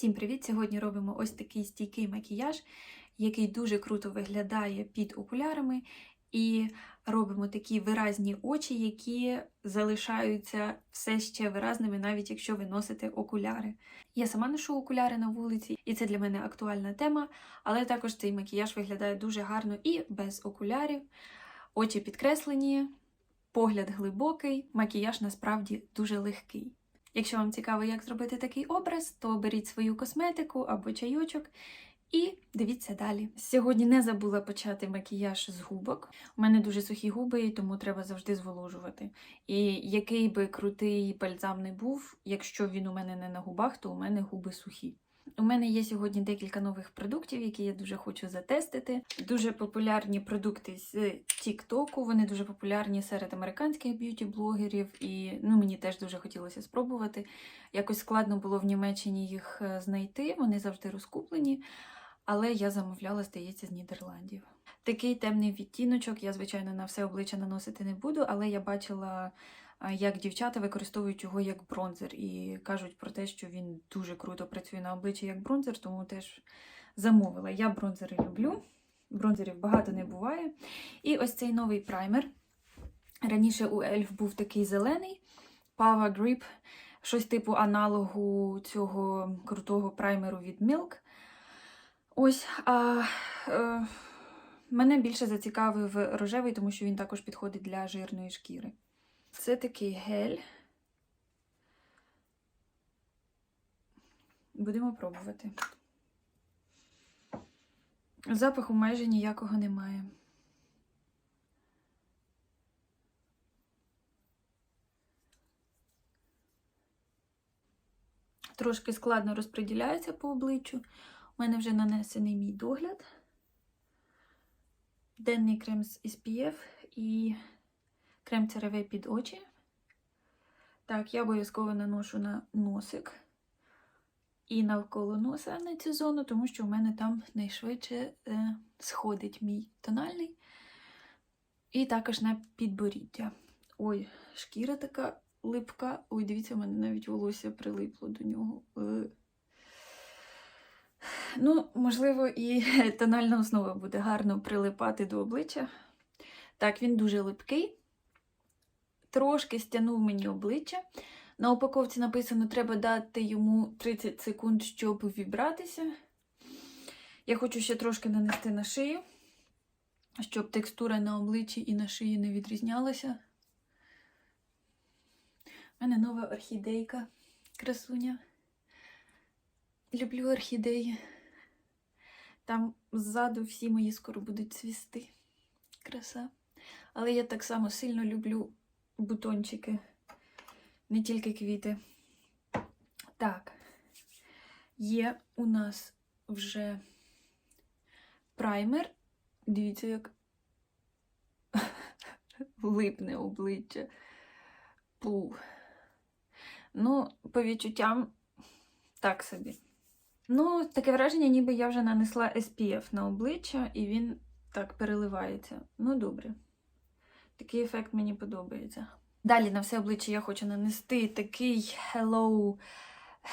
Всім привіт! Сьогодні робимо ось такий стійкий макіяж, який дуже круто виглядає під окулярами, і робимо такі виразні очі, які залишаються все ще виразними, навіть якщо ви носите окуляри. Я сама ношу окуляри на вулиці, і це для мене актуальна тема, але також цей макіяж виглядає дуже гарно і без окулярів. Очі підкреслені, погляд глибокий, макіяж насправді дуже легкий. Якщо вам цікаво, як зробити такий образ, то беріть свою косметику або чайочок і дивіться далі. Сьогодні не забула почати макіяж з губок. У мене дуже сухі губи, тому треба завжди зволожувати. І який би крутий бальзам не був, якщо він у мене не на губах, то у мене губи сухі. У мене є сьогодні декілька нових продуктів, які я дуже хочу затестити. Дуже популярні продукти з Тіктоку. Вони дуже популярні серед американських б'юті-блогерів, і ну, мені теж дуже хотілося спробувати. Якось складно було в Німеччині їх е, знайти, вони завжди розкуплені. Але я замовляла, здається, з Нідерландів. Такий темний відтіночок я, звичайно, на все обличчя наносити не буду, але я бачила як дівчата використовують його як бронзер і кажуть про те, що він дуже круто працює на обличчі як бронзер, тому теж замовила. Я бронзери люблю, бронзерів багато не буває. І ось цей новий праймер. Раніше у Ельф був такий зелений Power Grip, щось типу аналогу цього крутого праймеру від Milk. Ось, а е, мене більше зацікавив рожевий, тому що він також підходить для жирної шкіри. Це такий гель. Будемо пробувати. Запаху майже ніякого немає. Трошки складно розподіляється по обличчю. У мене вже нанесений мій догляд. Денний крем з SPF і крем CeraVe під очі. Так, я обов'язково наношу на носик і навколо носа на цю зону, тому що у мене там найшвидше е, сходить мій тональний. І також на підборіддя. Ой, шкіра така липка. Ой, дивіться, у мене навіть волосся прилипло до нього. Е. Ну, можливо, і тональна основа буде гарно прилипати до обличчя. Так, він дуже липкий. Трошки стягнув мені обличчя. На упаковці написано, треба дати йому 30 секунд, щоб вібратися. Я хочу ще трошки нанести на шию, щоб текстура на обличчі і на шиї не відрізнялася. У мене нова орхідейка, красуня. Люблю орхідеї. Там ззаду всі мої скоро будуть цвісти. Краса. Але я так само сильно люблю бутончики, не тільки квіти. Так, є у нас вже праймер. Дивіться, як липне обличчя. Пу. Ну, по відчуттям, так собі. Ну, таке враження, ніби я вже нанесла SPF на обличчя, і він так переливається. Ну, добре. Такий ефект мені подобається. Далі на все обличчя я хочу нанести такий Hello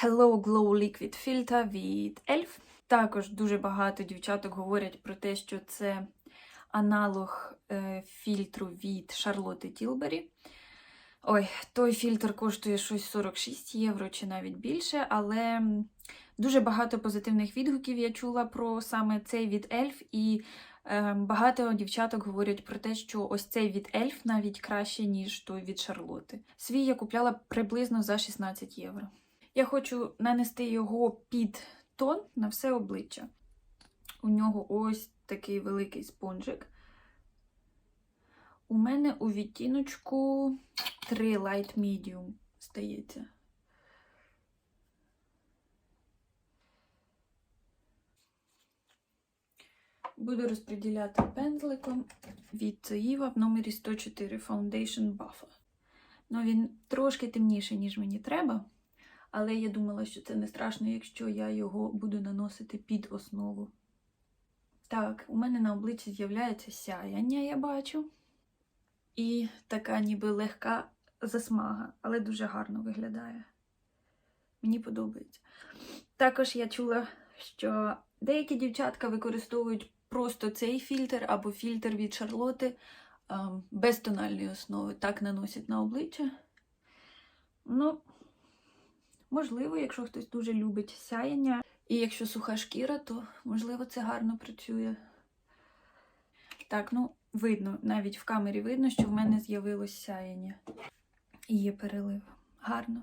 Hello Glow Liquid Filter від ELF. Також дуже багато дівчаток говорять про те, що це аналог е, фільтру від Charlotte Tilbury. Ой, той фільтр коштує щось 46 євро чи навіть більше, але дуже багато позитивних відгуків я чула про саме цей від ELF, і багато дівчаток говорять про те, що ось цей від ELF навіть краще, ніж той від Шарлоти. Свій я купляла приблизно за 16 євро. Я хочу нанести його під тон на все обличчя. У нього ось такий великий спонжик. У мене у відтіночку 3 Light Medium, здається. Буду розподіляти пензликом від Іва в номері 104 Foundation Buffer. Ну, він трошки темніший, ніж мені треба, але я думала, що це не страшно, якщо я його буду наносити під основу. Так, у мене на обличчі з'являється сяяння, я бачу. І така ніби легка засмага, але дуже гарно виглядає. Мені подобається. Також я чула, що деякі дівчатка використовують просто цей фільтр або фільтр від Шарлоти без тональної основи. Так наносять на обличчя. Ну, можливо, якщо хтось дуже любить сяєння, і якщо суха шкіра, то можливо це гарно працює. Так, ну, видно, навіть в камері видно, що в мене з'явилось сяєння. І є перелив. Гарно.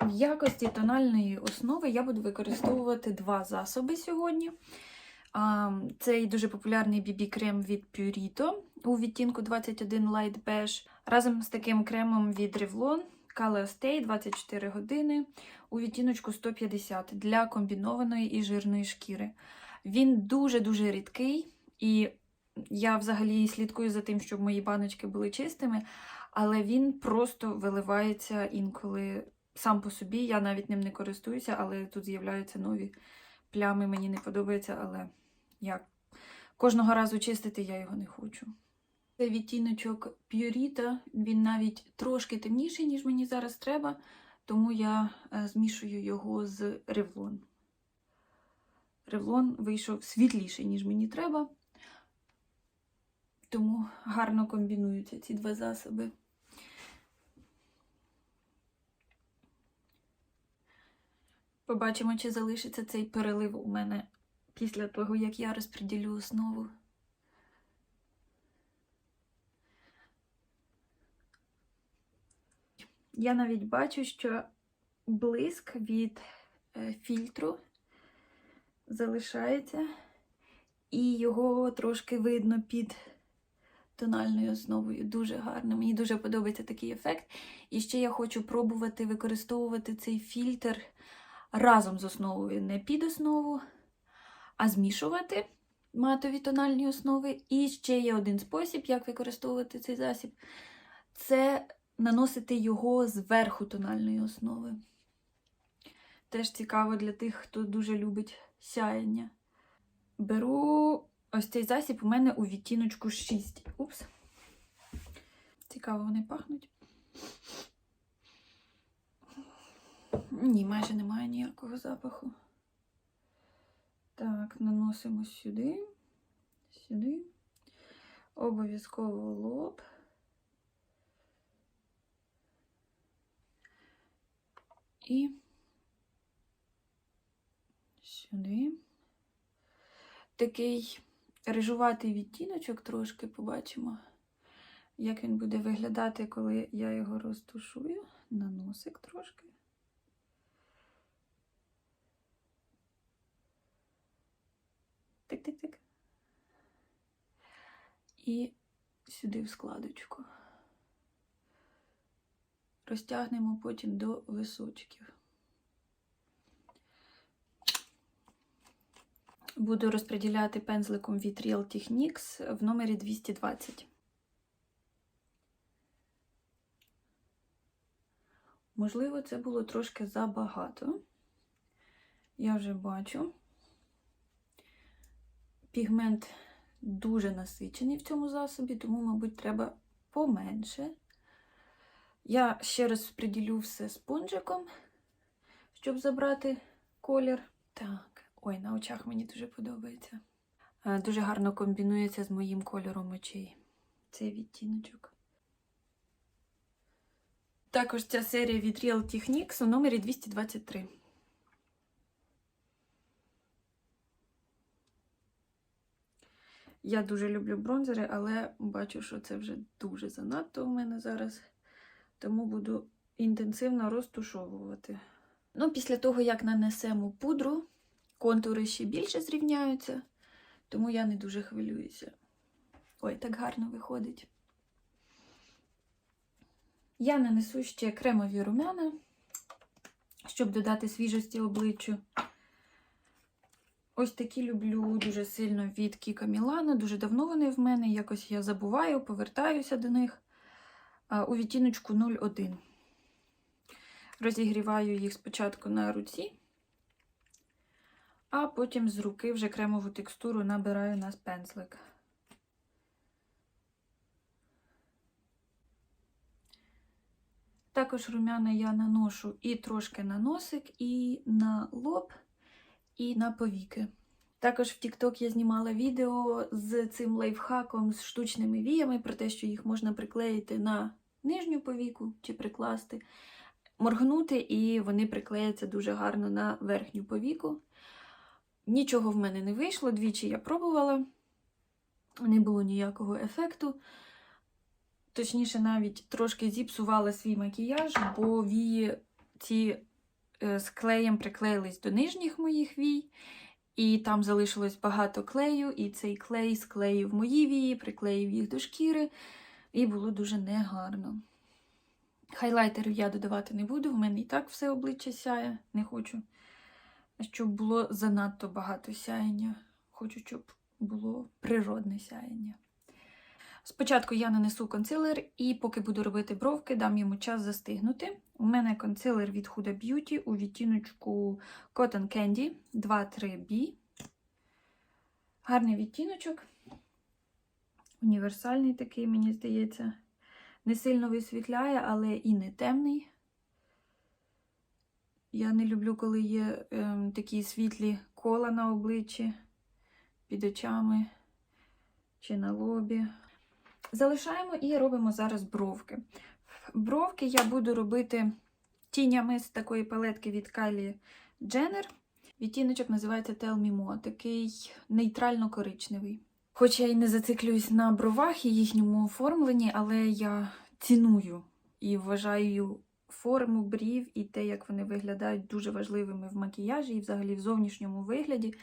В якості тональної основи я буду використовувати два засоби сьогодні. Цей дуже популярний BB-крем від Purito у відтінку 21 Light Beige. Разом з таким кремом від Revlon Color Stay 24 години у відтіночку 150 для комбінованої і жирної шкіри. Він дуже-дуже рідкий, і я взагалі слідкую за тим, щоб мої баночки були чистими, але він просто виливається інколи сам по собі. Я навіть ним не користуюся, але тут з'являються нові плями. Мені не подобається, але як кожного разу чистити я його не хочу. Це відтіночок Purita, він навіть трошки темніший, ніж мені зараз треба, тому я е, змішую його з Revlon. Revlon вийшов світліший, ніж мені треба, тому гарно комбінуються ці два засоби. Побачимо, чи залишиться цей перелив у мене після того, як я розподілю основу. Я навіть бачу, що блиск від е, фільтру залишається, і його трошки видно під тональною основою. Дуже гарно. Мені дуже подобається такий ефект. І ще я хочу пробувати використовувати цей фільтр разом з основою, не під основу, а змішувати матові тональні основи. І ще є один спосіб, як використовувати цей засіб. Це наносити його зверху тональної основи. Теж цікаво для тих, хто дуже любить сяєння. Беру ось цей засіб у мене у відтіночку 6. Упс. Цікаво, вони пахнуть. Ні, майже немає ніякого запаху. Так, наносимо сюди, сюди. Обов'язково лоб. І сюди. Такий рижуватий відтіночок трошки побачимо, як він буде виглядати, коли я його розтушую. На носик трошки. І сюди в складочку. Розтягнемо потім до височків. Буду розподіляти пензликом від Real Techniques в номері 220. Можливо, це було трошки забагато. Я вже бачу. Пігмент дуже насичений в цьому засобі, тому, мабуть, треба поменше. Я ще раз приділю все спонжиком, щоб забрати колір. Так, ой, на очах мені дуже подобається. Е, Дуже гарно комбінується з моїм кольором очей. Цей відтіночок. Також ця серія від Real Techniques у номері 223. Я дуже люблю бронзери, але бачу, що це вже дуже занадто у мене зараз. Тому буду інтенсивно розтушовувати. Ну, після того, як нанесемо пудру, контури ще більше зрівняються, тому я не дуже хвилююся. Ой, так гарно виходить. Я нанесу ще кремові румяна, щоб додати свіжості обличчю. Ось такі люблю дуже сильно від Кіка Мілана. Дуже давно вони в мене. Якось я забуваю, повертаюся до них у відтіночку 01. Розігріваю їх спочатку на руці, а потім з руки вже кремову текстуру набираю на пензлик. Також румяна я наношу і трошки на носик, і на лоб, і на повіки. Також в TikTok я знімала відео з цим лайфхаком, з штучними віями, про те, що їх можна приклеїти на нижню повіку чи прикласти, моргнути, і вони приклеяться дуже гарно на верхню повіку. Нічого в мене не вийшло, двічі я пробувала, не було ніякого ефекту. Точніше, навіть трошки зіпсувала свій макіяж, бо вії ці з клеєм приклеїлись до нижніх моїх вій, і там залишилось багато клею, і цей клей склеїв мої вії, приклеїв їх до шкіри, і було дуже негарно. Хайлайтерів я додавати не буду, в мене і так все обличчя сяє, не хочу, щоб було занадто багато сяєння. Хочу, щоб було природне сяєння. Спочатку я нанесу консилер, і поки буду робити бровки, дам йому час застигнути. У мене консилер від Huda Beauty у відтіночку Cotton Candy 2-3B. Гарний відтіночок. Універсальний такий, мені здається. Не сильно висвітляє, але і не темний. Я не люблю, коли є ем, такі світлі кола на обличчі, під очами чи на лобі. Залишаємо і робимо зараз бровки. Бровки я буду робити тінями з такої палетки від Kylie Jenner. Відтіночок називається Tell Me More, такий нейтрально-коричневий. Хоч я і не зациклююсь на бровах і їхньому оформленні, але я ціную і вважаю форму брів і те, як вони виглядають, дуже важливими в макіяжі і взагалі в зовнішньому вигляді.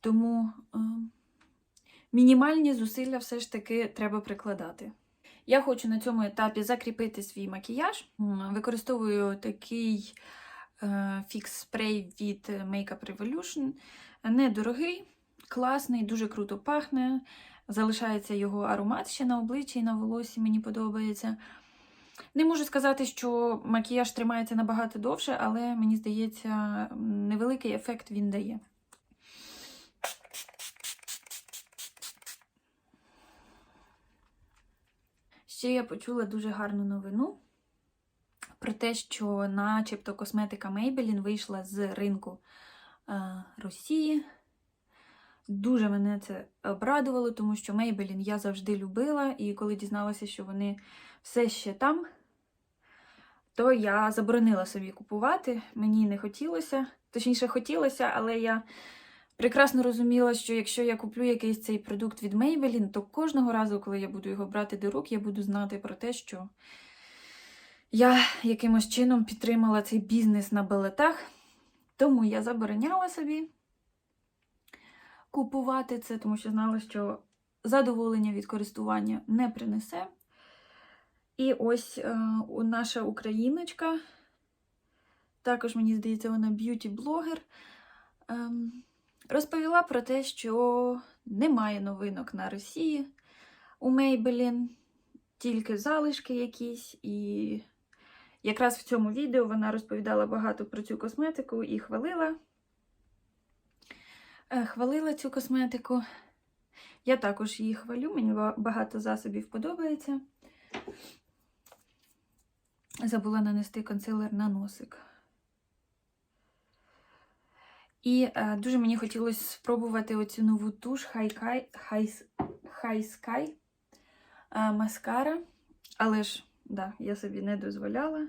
Тому. Мінімальні зусилля все ж таки треба прикладати. Я хочу на цьому етапі закріпити свій макіяж. Використовую такий е, фікс-спрей від Makeup Revolution. Недорогий, класний, дуже круто пахне. Залишається його аромат ще на обличчі і на волосі, мені подобається. Не можу сказати, що макіяж тримається набагато довше, але мені здається, невеликий ефект він дає. Ще я почула дуже гарну новину про те, що начебто косметика Maybelline вийшла з ринку е, Росії. Дуже мене це обрадувало, тому що Maybelline я завжди любила, і коли дізналася, що вони все ще там, то я заборонила собі купувати. Мені не хотілося, точніше, хотілося, але я прекрасно розуміла, що якщо я куплю якийсь цей продукт від Maybelline, то кожного разу, коли я буду його брати до рук, я буду знати про те, що я якимось чином підтримала цей бізнес на балетах. Тому я забороняла собі купувати це, тому що знала, що задоволення від користування не принесе. І ось е, наша україночка, також, мені здається, вона б'юті-блогер. Е, Розповіла про те, що немає новинок на Росії у Maybelline, тільки залишки якісь. І якраз в цьому відео вона розповідала багато про цю косметику і хвалила. Е, хвалила цю косметику. Я також її хвалю, мені багато засобів подобається. Забула нанести консилер на носик. І е, дуже мені хотілося спробувати оцю нову туш High, Sky е, маскара. Але ж, да, я собі не дозволяла.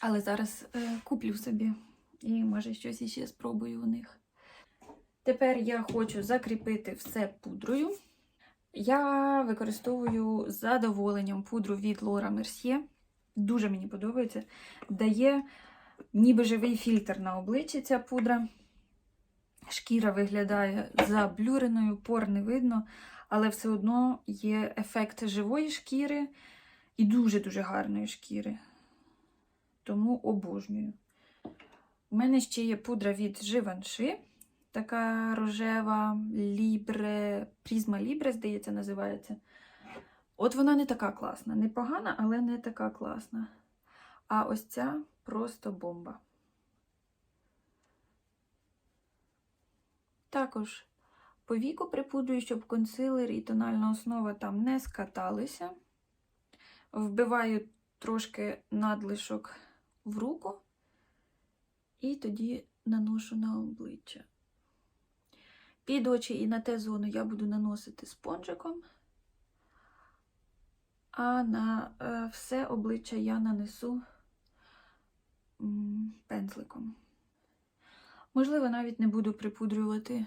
Але зараз е, куплю собі і, може, щось іще спробую у них. Тепер я хочу закріпити все пудрою. Я використовую задоволенням пудру від Laura Mercier. Дуже мені подобається. Дає ніби живий фільтр на обличчі ця пудра. Шкіра виглядає заблюреною, пор не видно, але все одно є ефект живої шкіри і дуже-дуже гарної шкіри. Тому обожнюю. У мене ще є пудра від Givenchy, така рожева лібре, призма лібре, здається, називається. От вона не така класна. Непогана, але не така класна. А ось ця просто бомба. Також по віку припудрюю, щоб консилер і тональна основа там не скаталися. вбиваю трошки надлишок в руку і тоді наношу на обличчя. Під очі і на те зону я буду наносити спонжиком, а на е, все обличчя я нанесу пензликом. Можливо, навіть не буду припудрювати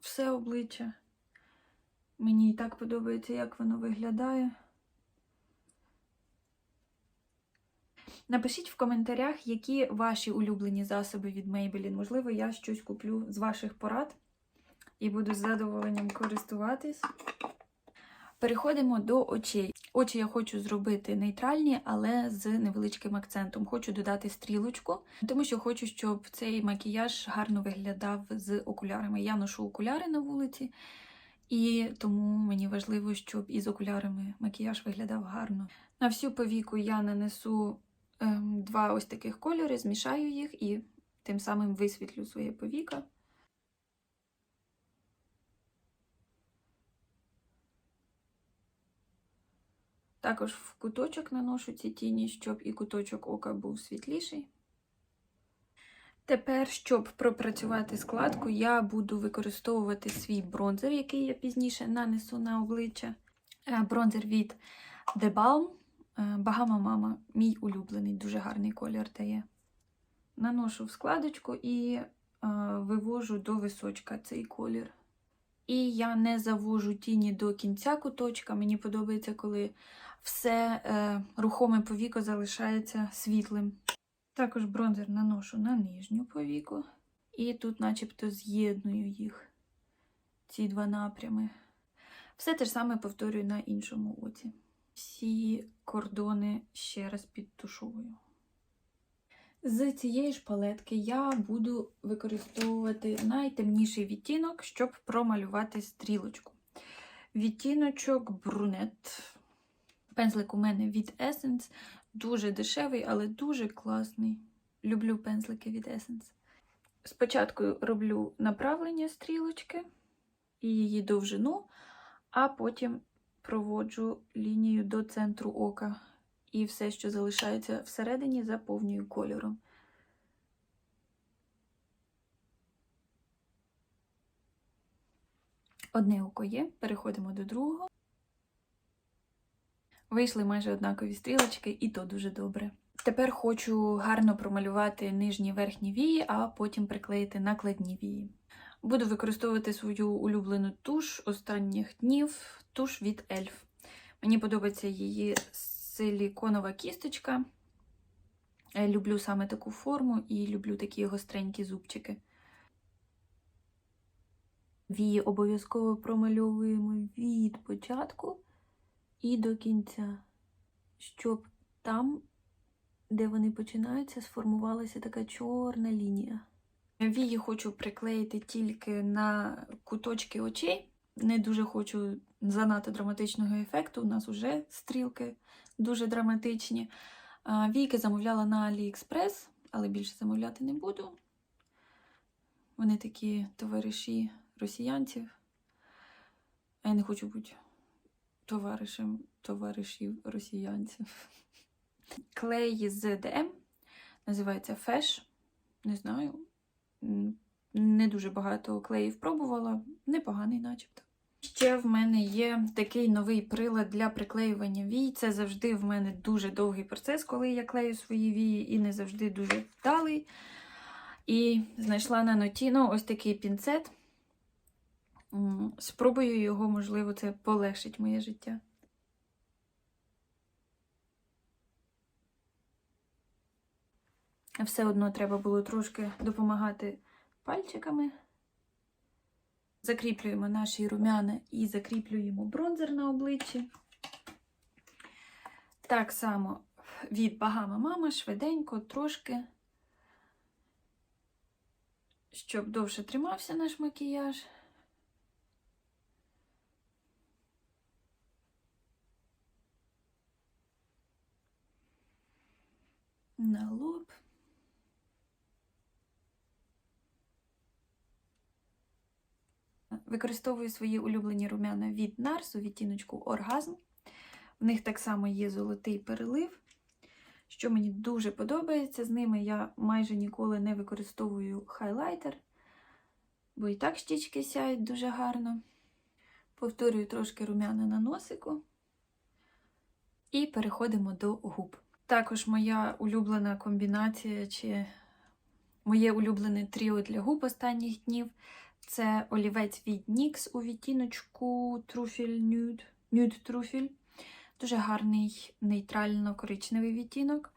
все обличчя. Мені і так подобається, як воно виглядає. Напишіть в коментарях, які ваші улюблені засоби від Maybelline. Можливо, я щось куплю з ваших порад і буду з задоволенням користуватись. Переходимо до очей. Очі я хочу зробити нейтральні, але з невеличким акцентом. Хочу додати стрілочку, тому що хочу, щоб цей макіяж гарно виглядав з окулярами. Я ношу окуляри на вулиці, і тому мені важливо, щоб із окулярами макіяж виглядав гарно. На всю повіку я нанесу ем, два ось таких кольори, змішаю їх і тим самим висвітлю своє повіка. Також в куточок наношу ці тіні, щоб і куточок ока був світліший. Тепер, щоб пропрацювати складку, я буду використовувати свій бронзер, який я пізніше нанесу на обличчя. Е, Бронзер від The Balm. Е, Bahama Mama, мій улюблений, дуже гарний колір дає. Наношу в складочку і е, вивожу до височка цей колір. І я не завожу тіні до кінця куточка. Мені подобається, коли все е, рухоме повіко залишається світлим. Також бронзер наношу на нижню повіку. І тут, начебто, з'єдную їх, ці два напрями. Все те ж саме повторюю на іншому оці. Всі кордони ще раз підтушовую. З цієї ж палетки я буду використовувати найтемніший відтінок, щоб промалювати стрілочку. Відтіночок брунет. Пензлик у мене від Essence. Дуже дешевий, але дуже класний. Люблю пензлики від Essence. Спочатку роблю направлення стрілочки і її довжину, а потім проводжу лінію до центру ока. І все, що залишається всередині, заповнюю кольором. Одне око є, переходимо до другого. Вийшли майже однакові стрілочки, і то дуже добре. Тепер хочу гарно промалювати нижні верхні вії, а потім приклеїти накладні вії. Буду використовувати свою улюблену туш останніх днів, туш від Elf. Мені подобається її силіконова кісточка. Я люблю саме таку форму і люблю такі гостренькі зубчики. Вії обов'язково промальовуємо від початку і до кінця, щоб там, де вони починаються, сформувалася така чорна лінія. Вії хочу приклеїти тільки на куточки очей. Не дуже хочу занадто драматичного ефекту. У нас вже стрілки дуже драматичні. Війки замовляла на AliExpress, але більше замовляти не буду. Вони такі товариші росіянців. А я не хочу бути товаришем товаришів росіянців. Клей з DM називається Fesh. Не знаю. Не дуже багато клеїв пробувала, непоганий, начебто. Ще в мене є такий новий прилад для приклеювання вій. Це завжди в мене дуже довгий процес, коли я клею свої вії, і не завжди дуже вдалий. І знайшла на ноті ну, ось такий пінцет. Спробую його, можливо, це полегшить моє життя. Все одно треба було трошки допомагати пальчиками. Закріплюємо наші румяна і закріплюємо бронзер на обличчі. Так само від Багама Мама швиденько, трошки, щоб довше тримався наш макіяж. На лоб. Використовую свої улюблені румяна від Нарс у відтіночку Оргазм. В них так само є золотий перелив, що мені дуже подобається. З ними я майже ніколи не використовую хайлайтер, бо і так щічки сяють дуже гарно. Повторюю трошки румяна на носику. І переходимо до губ. Також моя улюблена комбінація чи моє улюблене тріо для губ останніх днів це олівець від NYX у відтіночку Truffle Nude, Nude Truffle. Дуже гарний нейтрально-коричневий відтінок.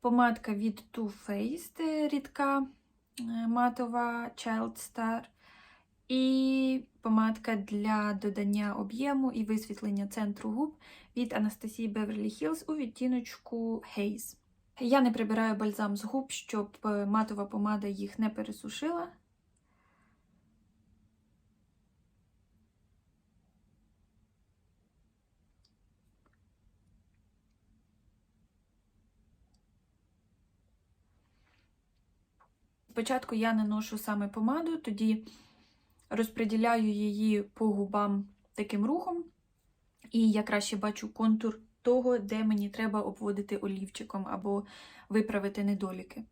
Помадка від Too Faced рідка е, матова Child Star. І помадка для додання об'єму і висвітлення центру губ від Анастасії Beverly Hills у відтіночку Haze. Я не прибираю бальзам з губ, щоб е, матова помада їх не пересушила. Спочатку я наношу саме помаду, тоді розподіляю її по губам таким рухом, і я краще бачу контур того, де мені треба обводити олівчиком або виправити недоліки.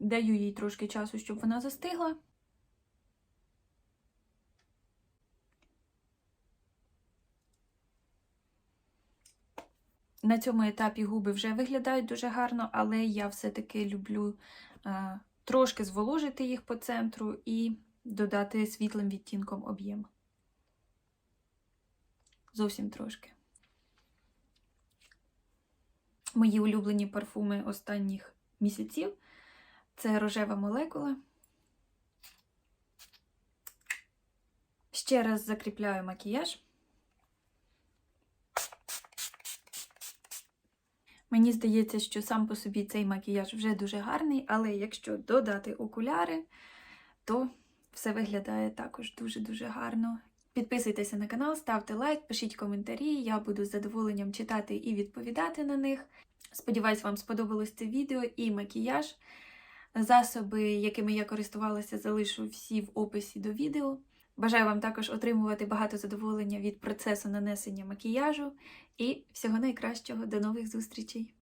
Даю їй трошки часу, щоб вона застигла. На цьому етапі губи вже виглядають дуже гарно, але я все-таки люблю а, трошки зволожити їх по центру і додати світлим відтінком об'єм. Зовсім трошки. Мої улюблені парфуми останніх місяців це рожева молекула. Ще раз закріпляю макіяж. Мені здається, що сам по собі цей макіяж вже дуже гарний, але якщо додати окуляри, то все виглядає також дуже-дуже гарно. Підписуйтеся на канал, ставте лайк, пишіть коментарі, я буду з задоволенням читати і відповідати на них. Сподіваюсь, вам сподобалось це відео і макіяж. Засоби, якими я користувалася, залишу всі в описі до відео. Бажаю вам також отримувати багато задоволення від процесу нанесення макіяжу і всього найкращого. До нових зустрічей!